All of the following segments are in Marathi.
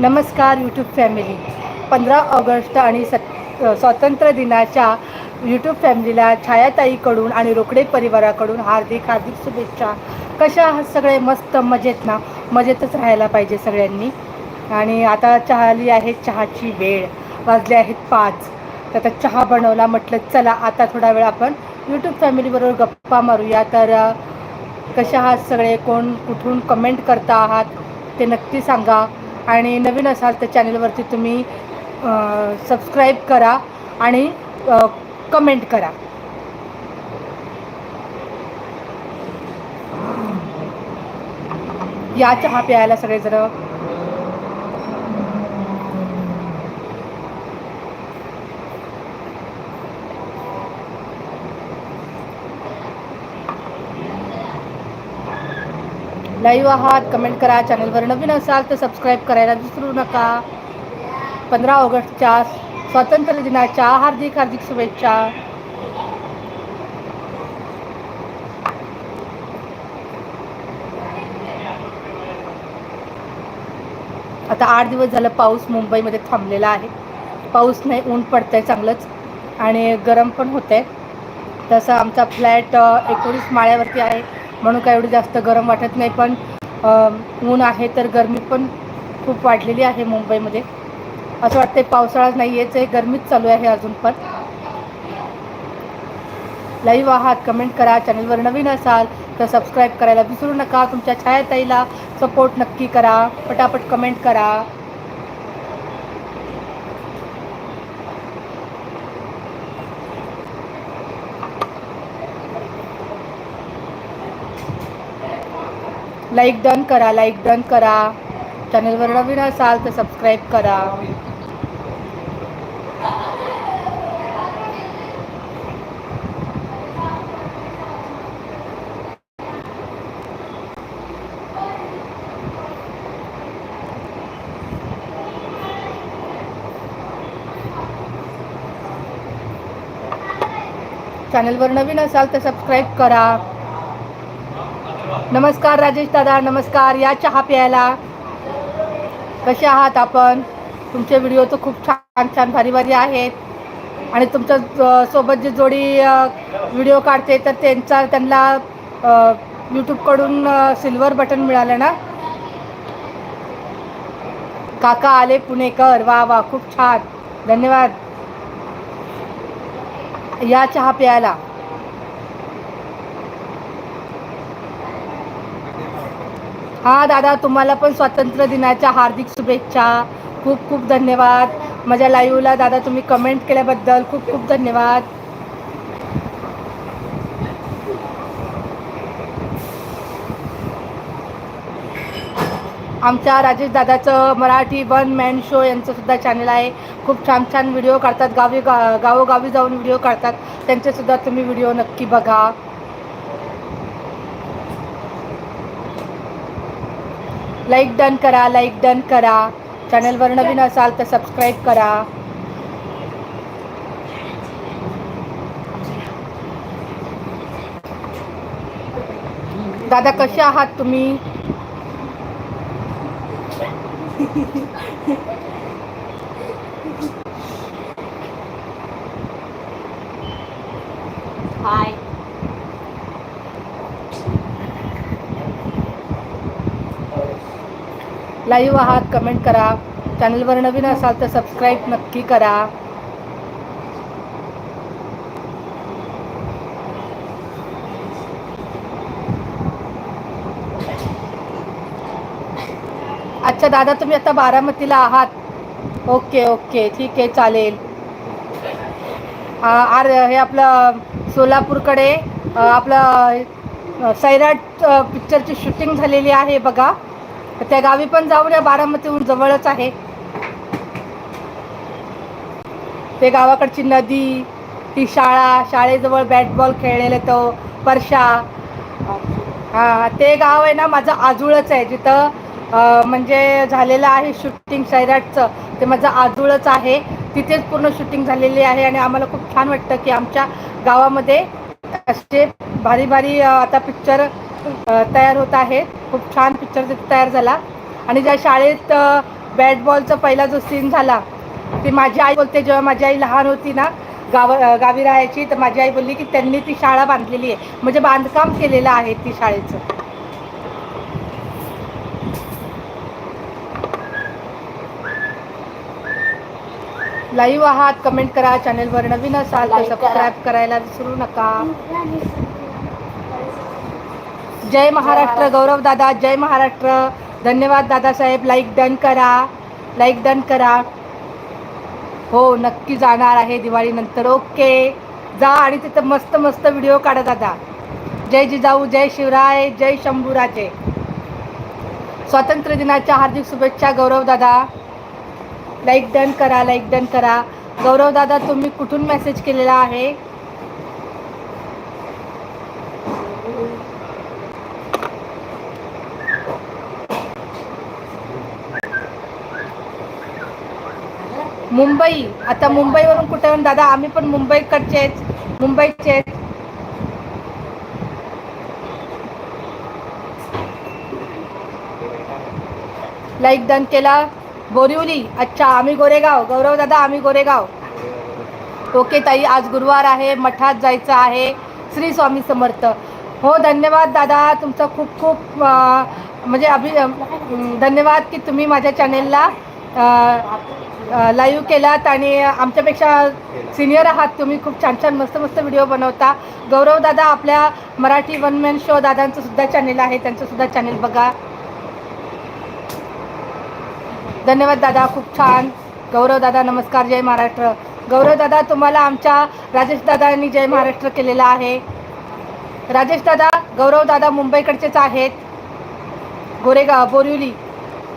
नमस्कार यूट्यूब फॅमिली पंधरा ऑगस्ट आणि सत स्वातंत्र्य दिनाच्या यूट्यूब फॅमिलीला छायाताईकडून आणि रोकडे परिवाराकडून हार्दिक हार्दिक शुभेच्छा. कशा आहात सगळे? मस्त मजेत ना? मजेतच राहायला पाहिजे सगळ्यांनी. आणि आता चहा आली आहे चहाची वेळ. वाजले आहेत पाच. तर आता चहा बनवला म्हटलं चला आता थोडा वेळ आपण यूट्यूब फॅमिलीबरोबर गप्पा मारूया. तर कशा आहात सगळे? कोण कुठून कमेंट करता आहात? ते नक्की सांगा. आणि नवीन असाल तर चॅनलवरती तुम्ही सबस्क्राईब करा आणि कमेंट करा. या चहा प्यायला सगळेजण लाईव्ह आहात कमेंट करा चॅनलवर नवीन असाल तर सबस्क्राईब करायला विसरू नका. पंधरा ऑगस्टच्या स्वातंत्र्य दिनाच्या हार्दिक हार्दिक शुभेच्छा. आता आठ दिवस झालं पाऊस मुंबईमध्ये थांबलेला आहे. पाऊस नाही ऊन पडतंय चांगलंच आणि गरम पण होतंय. तसं आमचा फ्लॅट एकोणीस माळ्यावरती आहे. म्हणून काय एवढी जास्त गरम वाटत नाही पण ऊन आहे तर गरमी पण खूप वाढलेली आहे मुंबईमध्ये. असं वाटतंय पावसाळा नाही आहे गरमीच चालू आहे अजून पण. लाईव्ह आहात कमेंट करा चॅनलवर नवीन असाल तर सबस्क्राईब करायला विसरू नका. तुमच्या छायाताईला सपोर्ट नक्की करा. पटापट कमेंट करा. लाईक डन करा लाईक डन करा. चॅनलवर नवीन असाल तर सबस्क्राईब करा. चॅनलवर नवीन असाल तर सबस्क्राईब करा. नमस्कार राजेश दादा नमस्कार. या चहा प्यायला. कसे आहात आपण? तुमचे व्हिडिओ तर खूप छान छान भारी भारी आहेत. आणि तुमच्यासोबत जी जोडी व्हिडिओ काढते तर त्यांचा त्यांना यूट्यूबकडून सिल्वर बटन मिळालं ना? काका आले पुणेकर. वा वा खूप छान. धन्यवाद. या चहा प्यायला. हा दादा तुम्हाला पण स्वातंत्र्य दिनाच्या हार्दिक शुभेच्छा. खूप खूप धन्यवाद. माझ्या लाईव्हला दादा तुम्ही कमेंट केल्याबद्दल खूप खूप धन्यवाद. आमच्या राजेश दादाचं मराठी वन मॅन शो यांचं सुद्धा चॅनल आहे. खूप छान छान व्हिडिओ काढतात. गावी गा गावोगावी जाऊन व्हिडिओ काढतात. त्यांचेसुद्धा तुम्ही व्हिडिओ नक्की बघा. लाईक डन करा लाईक डन करा. चॅनलवर नवीन असाल तर सबस्क्राईब करा. दादा कसे आहात तुम्ही? हाय लाईव्ह आहात कमेंट करा. चॅनलवर नवीन असाल तर सबस्क्राईब नक्की करा. अच्छा दादा तुम्ही आता बारामतीला आहात. Okay okay. ठीक आहे चालेल. आर हे आपलं सोलापूरकडे आपलं सैराट पिक्चरची शूटिंग झालेली आहे बघा. त्या गावी पण जाऊन या बारामतीहून जवळच आहे. ते गावाकडची नदी ती शाळा शाळेजवळ बॅट बॉल खेळलेले तो परशा हा ते गाव आहे ना माझं आजूळच आहे. जिथं म्हणजे झालेलं आहे शूटिंग सैराटचं ते माझं आजूळच आहे. तिथेच पूर्ण शूटिंग झालेली आहे आणि आम्हाला खूप छान वाटतं की आमच्या गावामध्ये असे भारी भारी आता पिक्चर तयार होत आहे खूप छान पिक्चर तयार झाला. आणि ज्या शाळेत बॅट बॉलचा पहिला जो सीन झाला ती माझी आई बोलते जेव्हा माझी आई लहान होती ना गाव गावी राहायची तर माझी आई बोलली की त्यांनी ती शाळा बांधलेली आहे. म्हणजे बांधकाम केलेलं आहे ती शाळेचं. लाईव्ह आहात कमेंट करा चॅनलवर नवीन असाल. सबस्क्राईब करायला विसरू नका. जय महाराष्ट्र गौरव दादा जय महाराष्ट्र. धन्यवाद दादासाहेब लाईक डन करा. लाईक डन करा. हो नक्की जाणार आहे दिवाळीनंतर. ओके जा आणि तिथं मस्त मस्त व्हिडिओ काढा दादा. जय जिजाऊ जय शिवराय जय शंभूराजे. स्वातंत्र्य दिनाच्या हार्दिक शुभेच्छा गौरव दादा. लाईक डन करा लाईक डन करा. गौरव दादा तुम्ही कुठून मेसेज केलेला आहे? मुंबई. आता मुंबईवरून कुठे दादा आम्ही पण मुंबईकडचेच मुंबईचेच लाईक डन केला. बोरिवली. अच्छा आम्ही गोरेगाव. गौरव दादा आम्ही गोरेगाव. ओके ताई आज गुरुवार आहे. मठात जायचं आहे. श्री स्वामी समर्थ. हो धन्यवाद दादा. तुमचा खूप खूप म्हणजे अभि धन्यवाद की तुम्ही माझ्या चॅनेलला लाईव्ह केलात आणि आमच्यापेक्षा सिनियर आहात. तुम्ही खूप छान छान मस्त मस्त व्हिडिओ बनवता. गौरव दादा आपल्या मराठी वन मॅन शो दादांचं सुद्धा चॅनेल आहे. त्यांचं सुद्धा चॅनेल बघा. धन्यवाद दादा खूप छान. गौरव दादा नमस्कार जय महाराष्ट्र. गौरव दादा तुम्हाला आमच्या राजेश दादांनी जय महाराष्ट्र केलेला आहे. राजेश दादा गौरव दादा मुंबईकडचेच आहेत. गोरेगाव बोरिवली.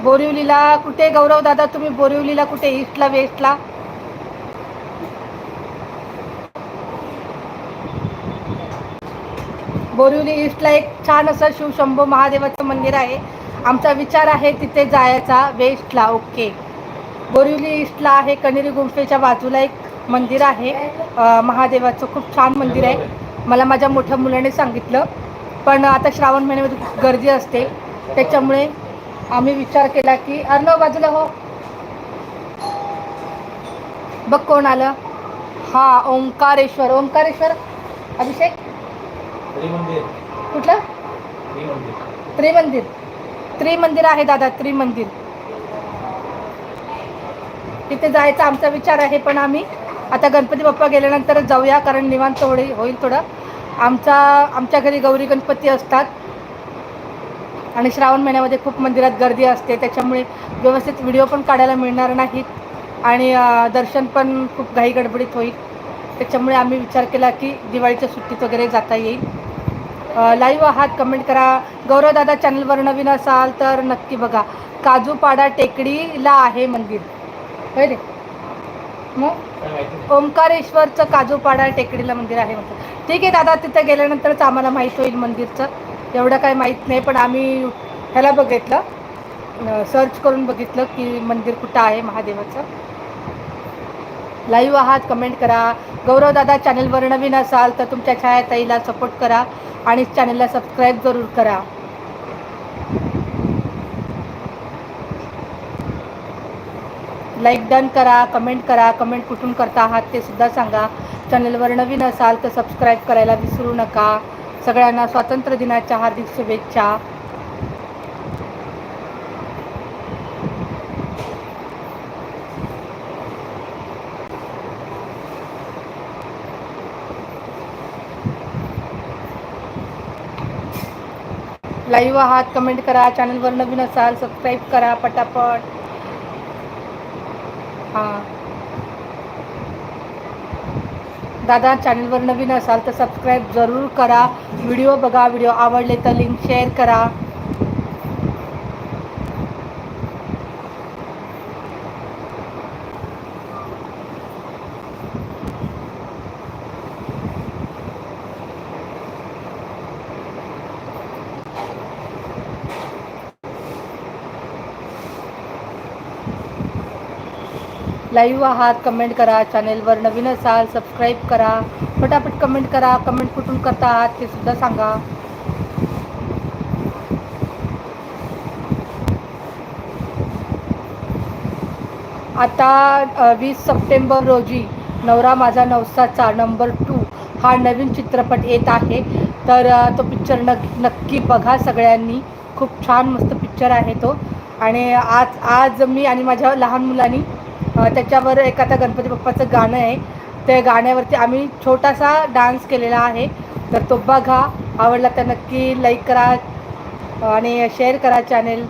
बोरिवलीला कुठे? गौरव दादा तुम्ही बोरिवलीला कुठे? ईस्टला वेस्टला बोरिवली ईस्टला एक छान असं शिवशंभू महादेवाचं मंदिर आहे. आमचा विचार आहे तिथे जायचा वेस्टला ओके बोरिवली ईस्टला आहे कणेरी गुंफेच्या बाजूला एक मंदिर आहे. महादेवाचं खूप छान मंदिर आहे. मला माझ्या मोठ्या मुलाने सांगितलं. पण आता श्रावण महिन्यामध्ये खूप गर्दी असते. त्याच्यामुळे आम्ही विचार केला की अर्णव बाजूला हो. बघ कोण आलं. हा ओंकारेश्वर. ओंकारेश्वर अभिषेक? त्रिमंदिर. कुठलं? त्रिमंदिर. त्रिमंदिर. आहे दादा त्रिमंदिर. तिथे जायचा आमचा विचार आहे पण आम्ही आता गणपती बाप्पा गेल्यानंतरच जाऊया कारण निवांत होईल थोडं. आमचा आमच्या घरी गौरी गणपती असतात. आणि श्रावण महिन्यामध्ये खूप मंदिरात गर्दी असते त्याच्यामुळे व्यवस्थित व्हिडिओ पण काढायला मिळणार नाहीत आणि दर्शन पण खूप घाई गडबडीत होईल. त्याच्यामुळे आम्ही विचार केला की दिवाळीच्या सुट्टीत वगैरे जाता येईल. लाईव्ह आहात कमेंट करा. गौरव दादा चॅनलवर नवीन असाल तर नक्की बघा. काजूपाडा टेकडीला आहे मंदिर. होय रे? मग? ओंकारेश्वरचं काजूपाडा टेकडीला मंदिर आहे म्हणतात ठीक आहे दादा तिथं गेल्यानंतरच आम्हाला माहीत होईल मंदिरचं. एवढं काय माहीत नाही पण आम्ही ह्याला बघितलं. सर्च करून बघितलं की मंदिर कुठं आहे महादेवाचं. लाईव्ह आहात कमेंट करा. गौरव दादा चॅनलवर नवीन असाल तर तुमच्या छायाताईला सपोर्ट करा आणि चॅनलला सबस्क्राईब जरूर करा. लाईक डन करा कमेंट करा. कमेंट कुठून करता आहात ते सुद्धा सांगा. चॅनलवर नवीन असाल तर सबस्क्राईब करायला विसरू नका. सगळ्यांना स्वातंत्र्य दिनाच्या हार्दिक शुभेच्छा. लाईव्ह आहात कमेंट करा चॅनलवर नवीन असाल सबस्क्राईब करा पटापट. हां. दादा चॅनलवर नवीन असाल तर सबस्क्राईब जरूर करा. व्हिडिओ बघा व्हिडिओ आवडले तर लिंक शेअर करा. लाईव्ह आहात कमेंट करा चॅनेलवर नवीन असाल सबस्क्राईब करा पटापट कमेंट करा कमेंट कुठून करता आहात ते सुद्धा सांगा. आता वीस सप्टेंबर रोजी नवरा माझा नवसाचा नंबर टू हा नवीन चित्रपट येत आहे. तर तो पिक्चर नक नक्की बघा सगळ्यांनी. खूप छान मस्त पिक्चर आहे तो. आणि आज आज मी आणि माझ्या लहान मुलांनी त्याच्यावर एक आता गणपती बाप्पाचं गाणं आहे. त्या गाण्यावरती आम्ही छोटासा डान्स केलेला आहे. तर तो बघा आवडला तर नक्की लाईक करा आणि शेअर करा चॅनेल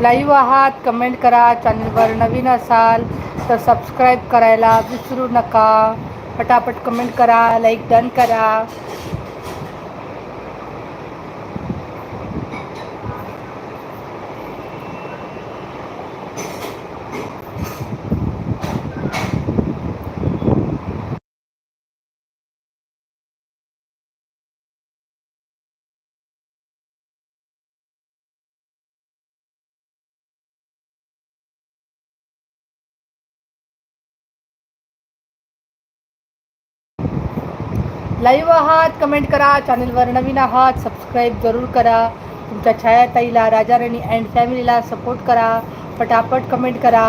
लाईव्ह आहात कमेंट करा चॅनलवर नवीन असाल तर सबस्क्राईब करायला विसरू नका. पटापट कमेंट करा लाईक डन करा. लाईव्ह आहात कमेंट करा चॅनलवर नवीन आहात सबस्क्राईब जरूर करा. तुमच्या छायाताईला राजाराणी अँड फॅमिलीला सपोर्ट करा. पटापट कमेंट करा.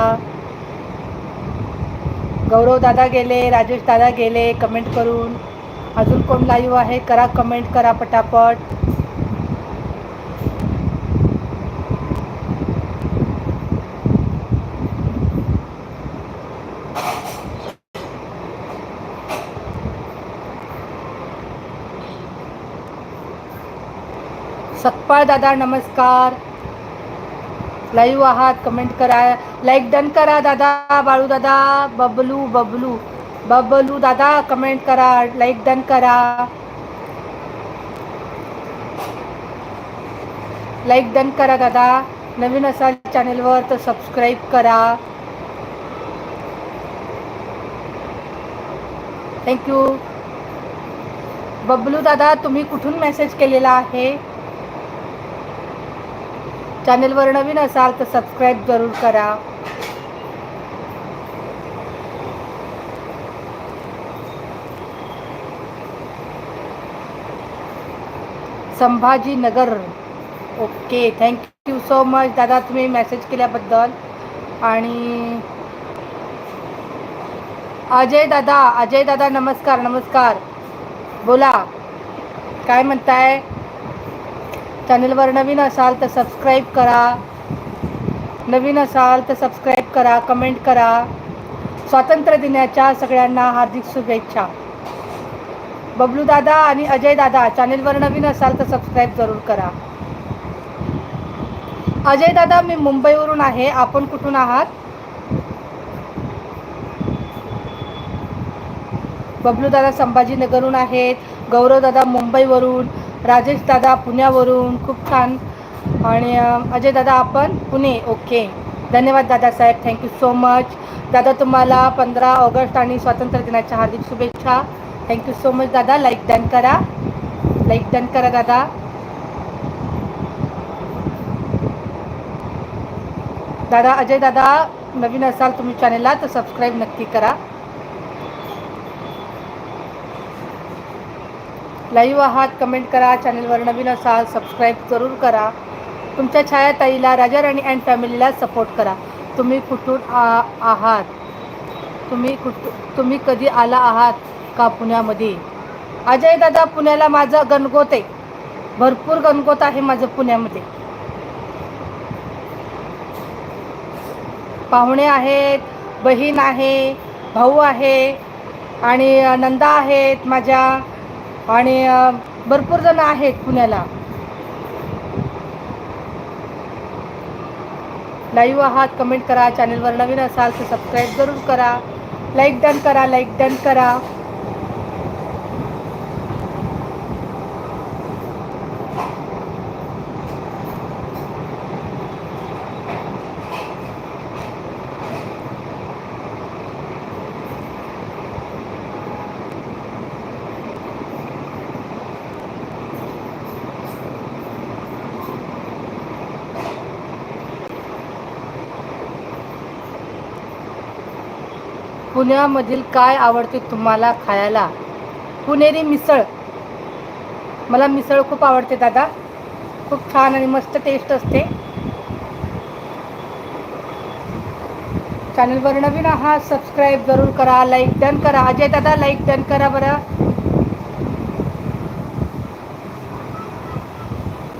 गौरव दादा गेले राजेश दादा गेले कमेंट करून. अजून कोण लाईव्ह आहे करा कमेंट करा पटापट. सकपाळ दादा नमस्कार. लाईव्ह आहात कमेंट करा. लाईक डन करा दादा बाळू दादा बबलू बबलू. बबलू दादा कमेंट करा. लाईक डन करा. लाईक डन करा दादा. नवीन असाल चॅनेलवर तर सबस्क्राईब करा. थँक्यू बबलू दादा तुम्ही कुठून मेसेज केलेला आहे? चॅनेलवर नवीन असाल तर सबस्क्राईब जरूर करा. Sambhajinagar. Okay thank you so much दादा तुम्ही मेसेज केल्याबद्दल. आणि अजय दादा अजय दादा नमस्कार नमस्कार. बोला. काय म्हणताय? चॅनलवर नवीन असाल तर सबस्क्राईब करा. नवीन असाल तर सबस्क्राईब करा कमेंट करा. स्वातंत्र्य दिनाच्या सगळ्यांना हार्दिक शुभेच्छा. बबलू दादा आणि अजय दादा चॅनलवर नवीन असाल तर सबस्क्राईब जरूर करा. अजय दादा मी मुंबईवरून आहे. आपण कुठून आहात? बबलू दादा संभाजीनगरहून आहेत. गौरव दादा मुंबईवरून. राजेश दादा पुण्यावरून खूप छान. आणि अजय दादा आपण पुणे. ओके. धन्यवाद दादासाहेब थँक्यू सो मच दादा तुम्हाला पंधरा ऑगस्ट आणि स्वातंत्र्य दिनाच्या हार्दिक शुभेच्छा. थँक्यू सो मच दादा. लाईक डन करा. लाईक डन करा दादा. दादा अजय दादा नवीन असाल तुम्ही चॅनेलला तर सबस्क्राईब नक्की करा. लाईव्ह आहात कमेंट करा चॅनलवर नवीन असाल सबस्क्राईब जरूर करा. तुमच्या छायाताईला राजाराणी अँड फॅमिलीला सपोर्ट करा. तुम्ही कुठून आ आहात? तुम्ही कुठू तुम्ही कधी आला आहात का पुण्यामध्ये? अजय दादा पुण्याला माझं गणगोत आहे. भरपूर गणगोत आहे माझं पुण्यामध्ये. पाहुणे आहेत बहीण आहे भाऊ आहे आणि नंदा आहेत माझ्या. आणि भरपूर जण आहेत पुण्याला. लाईव्ह आहात कमेंट करा चॅनलवर नवीन असाल तर सबस्क्राईब जरूर करा. लाईक डन करा लाईक डन करा. पुण्यामधील काय आवडते तुम्हाला खायला? पुणेरी मिसळ. मला मिसळ खूप आवडते दादा. खूप छान आणि मस्त टेस्ट असते. चॅनलवर नवीन हा सबस्क्राईब जरूर करा लाईक डन करा. अजय दादा लाईक डन करा बरं.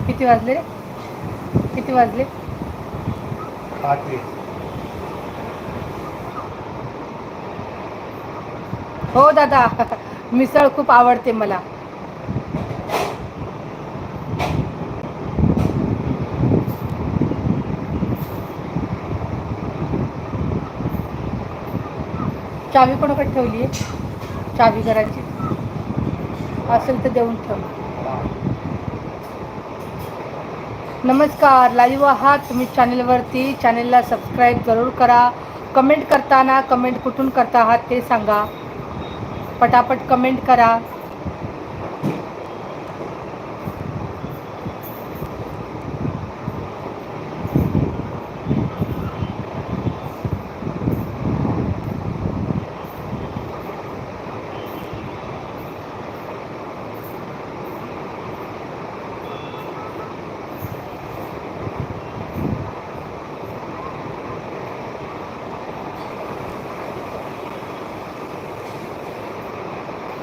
किती वाजले? किती वाजले आठ वीस हो दादा. मिसळ खूप आवडते मला. चावी कोणाकडे ठेवली आहे चावी घराची. असेल तर देऊन ठेव. नमस्कार. लाईव्ह आहात तुम्ही चॅनेलवरती चॅनेलला सबस्क्राईब जरूर करा. कमेंट करताना कमेंट कुठून करता आहात ते सांगा. पटापट कमेंट करा.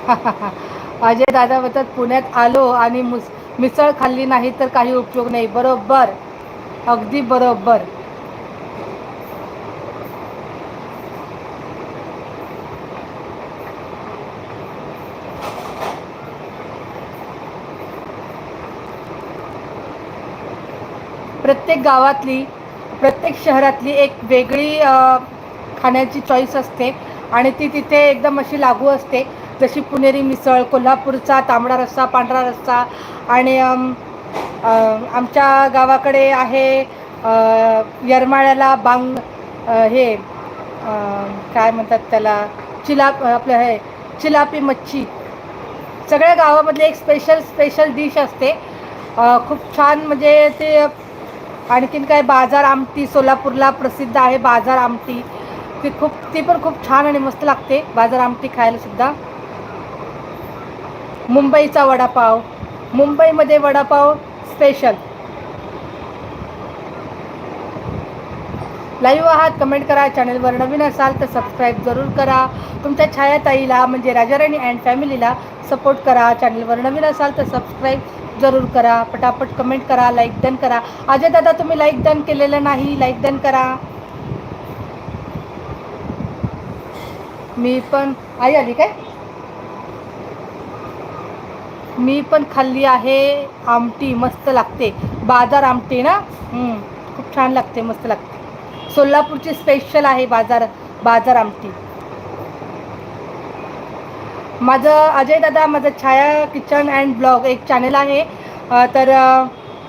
अजय दादा म्हणतात पुण्यात आलो आणि मुस मिसळ खाल्ली नाही तर काही उपयोग नाही. बरोबर. अगदी बरोबर. प्रत्येक गावातली प्रत्येक शहरातली एक वेगळी खाण्याची चॉईस असते आणि ती तिथे एकदम अशी लागू असते. जशी पुणेरी मिसळ कोल्हापूरचा तांबडा रस्सा पांढरा रस्सा आणि आमच्या गावाकडे आहे यरमाळ्याला बांग हे काय म्हणतात त्याला चिलाप आपलं हे चिलापी मच्छी. सगळ्या गावामधले एक स्पेशल स्पेशल डिश असते. खूप छान म्हणजे ते आणखीन काय बाजार आमटी सोलापूरला प्रसिद्ध आहे बाजार आमटी. ती खूप ती पण खूप छान आणि मस्त लागते बाजार आमटी खायला सुद्धा. मुंबईचा वडापाव. मुंबईमध्ये वडापाव स्पेशल लाईव्ह आहात कमेंट करा चॅनलवर नवीन असाल तर सबस्क्राईब जरूर करा. तुमच्या छायाताईला म्हणजे राजाराणी अँड फॅमिलीला सपोर्ट करा. चॅनलवर नवीन असाल तर सबस्क्राईब जरूर करा. पटापट कमेंट करा लाईक डन करा. अजय दादा तुम्ही लाईक डन केलेलं नाही लाईक डन करा. मी पण आई आली काय? मी पण खाल्ली आहे आमटी मस्त लागते. बाजार आमटी ना? खूप छान लागते मस्त लागते. सोलापूरची स्पेशल आहे बाजार बाजार आमटी. माझं अजय दादा माझं छाया किचन अँड ब्लॉग एक चॅनल आहे. तर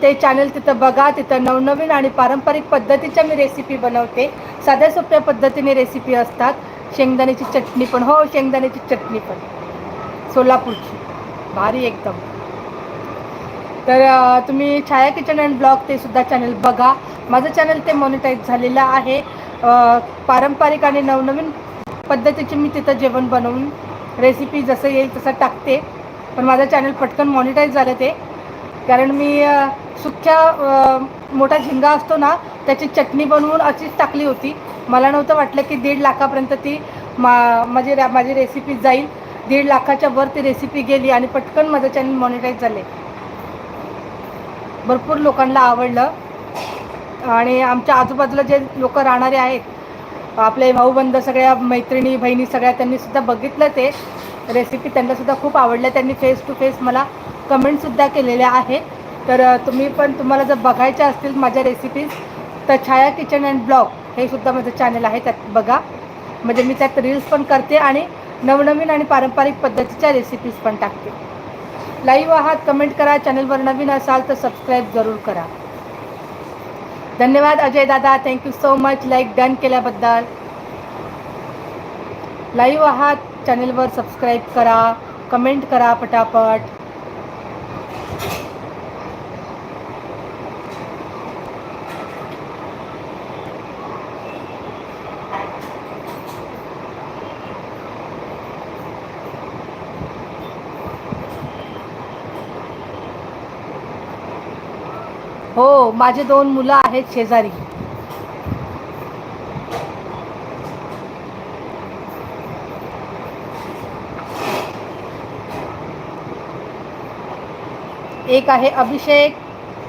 ते चॅनल तिथं बघा तिथं नवनवीन आणि पारंपरिक पद्धतीच्या मी रेसिपी बनवते. साध्या सोप्या पद्धतीने रेसिपी असतात. शेंगदाण्याची चटणी पण हो शेंगदाण्याची चटणी पण. सोलापूरची. भारी एकदम. तर तुम्ही छाया किचन अँड ब्लॉग ते सुद्धा चॅनल बघा. माझं चॅनल ते मॉनिटाईज झालेलं आहे. पारंपरिक आणि नवनवीन पद्धतीचे मी तिथं जेवण बनवून रेसिपी जसं येईल तसं टाकते. पण माझं चॅनल पटकन मॉनिटाईज झालं ते. कारण मी सुख्या मोठा झिंगा असतो ना त्याची चटणी बनवून अशीच टाकली होती. मला नव्हतं वाटलं की दीड लाखापर्यंत ती मा माझी रा- माझी रेसिपी जाईल. दीड लाखाच्या वर ती रेसिपी गेली आणि पटकन माझं चॅनल मॉनिटाईज झाले. भरपूर लोकांना आवडलं. आणि आमच्या आजूबाजूला जे लोक राहणारे आहेत आपले भाऊबंध सगळ्या मैत्रिणी बहिणी सगळ्या त्यांनीसुद्धा बघितलं ते रेसिपी त्यांनासुद्धा खूप आवडल्या त्यांनी फेस टू फेस मला कमेंटसुद्धा केलेल्या आहेत. तर तुम्ही पण तुम्हाला जर बघायच्या असतील माझ्या रेसिपीज तर छाया किचन अँड ब्लॉग हे सुद्धा माझं चॅनल आहे त्यात बघा. म्हणजे मी त्यात रील्स पण करते आणि नवनवीन आणि पारंपरिक पद्धतीच्या रेसिपीज पण टाकते. लाईव्ह आहात कमेंट करा. चॅनलवर नवीन असाल तर सबस्क्राईब जरूर करा. धन्यवाद अजय दादा thank you so much like done केल्याबद्दल. लाईव्ह आहात चॅनलवर सबस्क्राईब करा. कमेंट करा पटापट. हो माझे दोन मुलं आहेत शेजारी. एक आहे अभिषेक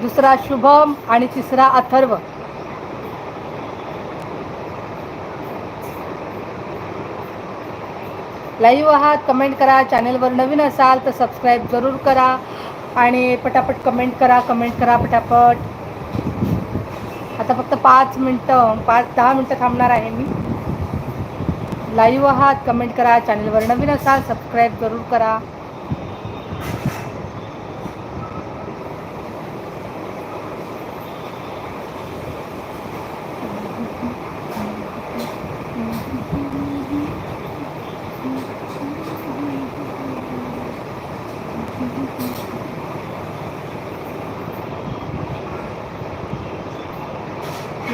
दुसरा शुभम आणि तिसरा अथर्व. लाईव्ह आहात कमेंट करा चॅनलवर नवीन असाल तर सबस्क्राईब जरूर करा. आणि पटापट कमेंट करा कमेंट करा पटापट. आता फक्त पाच मिनटं पाच दहा मिनटं थांबणार आहे मी. लाईव्ह आहात कमेंट करा चॅनलवर नवीन असाल सबस्क्राईब जरूर करा.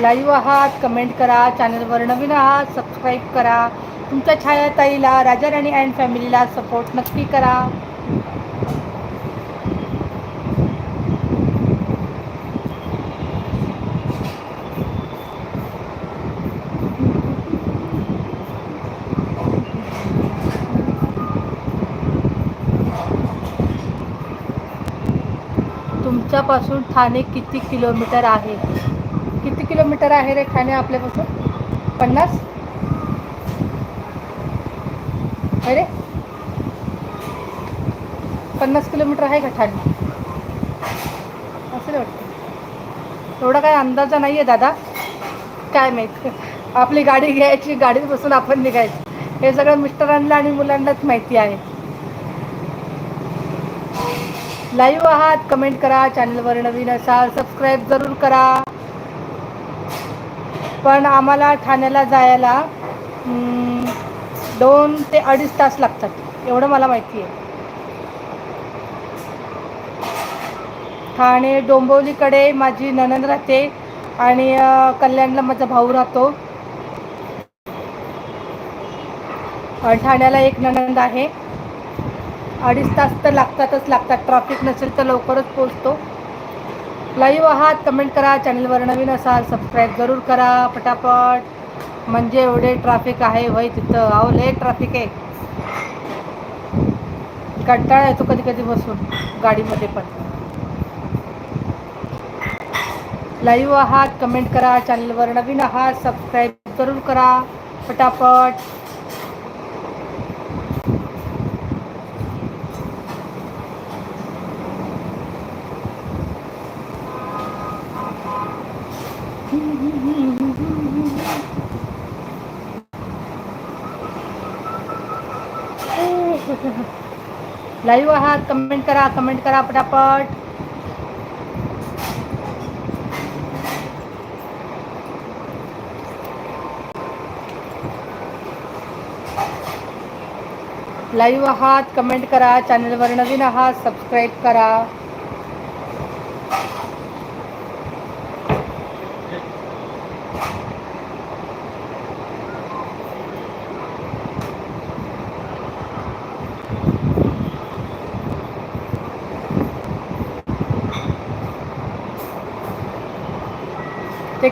लाईव्ह आहात कमेंट करा चॅनलवर नवीन आहात सबस्क्राईब करा. तुमच्या छायाताईला राजा राणी अँड फॅमिलीला सपोर्ट नक्की करा. तुमच्यापासून ठाणे किती किलोमीटर आहे? किती किलोमीटर आहे रे ठाणे आपल्यापासून? पन्नास? अरे. पन्नास किलोमीटर आहे का ठाणे असं वाटतं. एवढा काय अंदाजा नाही आहे दादा. काय माहीत. आपली गाडी घ्यायची गाडीत बसून आपण निघायचं. हे सगळं मिस्टरांना आणि मुलांनाच माहिती आहे. लाईव्ह आहात कमेंट करा चॅनलवर नवीन असाल सबस्क्राईब जरूर करा. पण आम्हाला ठाण्याला जायला दोन ते अडीच तास लागतात. एवढं मला माहिती आहे. ठाणे डोंबिवलीकडे माझी नणंद राहते आणि कल्याणला माझा भाऊ राहतो. ठाण्याला एक नणंद आहे. अडीच तास तर लागतातच लागतात. ट्रॅफिक नसेल तर लवकरच पोचतो लाईव्ह आहात कमेंट करा चॅनलवर नवीन असाल सबस्क्राईब जरूर करा पटापट. म्हणजे एवढे ट्रॅफिक आहे वय तिथं. अहो लय ट्रॅफिक आहे. कंटाळा येतो कधी कधी बसून गाडीमध्ये पण. लाईव्ह आहात कमेंट करा चॅनलवर नवीन आहात सबस्क्राईब जरूर करा पटापट. लाईव्ह आहात कमेंट करा कमेंट करा पटापट. लाईव्ह आहात कमेंट करा चॅनलवर नवीन आहात सबस्क्राईब करा.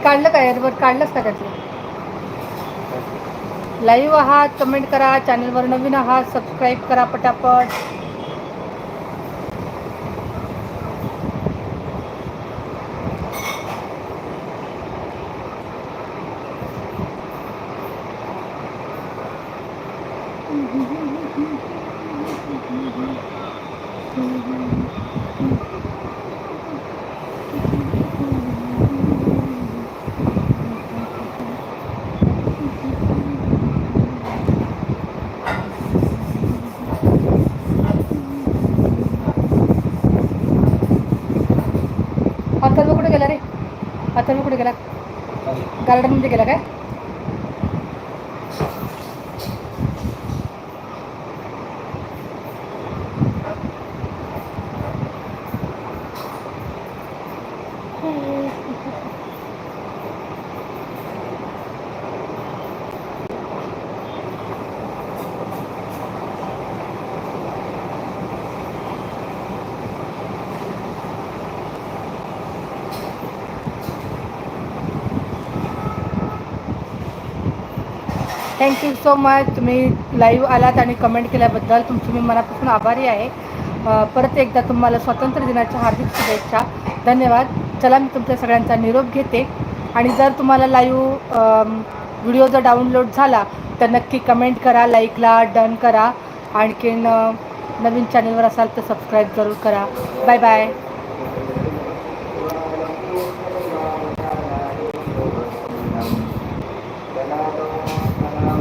काढलं का? एअरवर काढलंच का त्यातलं लाईव्ह आहात कमेंट करा चॅनलवर नवीन आहात सबस्क्राईब करा पटापट अथर्व कुठे गेला रे अथर्व कुठे गेला गार्डनमध्ये गेला काय? थँक्यू सो मच तुम्ही लाईव्ह आलात आणि कमेंट केल्याबद्दल तुमची मी मनापासून आभारी आहे. परत एकदा तुम्हाला स्वातंत्र्य दिनाच्या हार्दिक शुभेच्छा. धन्यवाद. चला मी तुमच्या सगळ्यांचा निरोप घेते. आणि जर तुम्हाला लाईव्ह व्हिडिओ जर डाउनलोड झाला तर नक्की कमेंट करा लाईकला डन करा. आणखीन नवीन चॅनलवर असाल तर सबस्क्राईब जरूर करा. Bye bye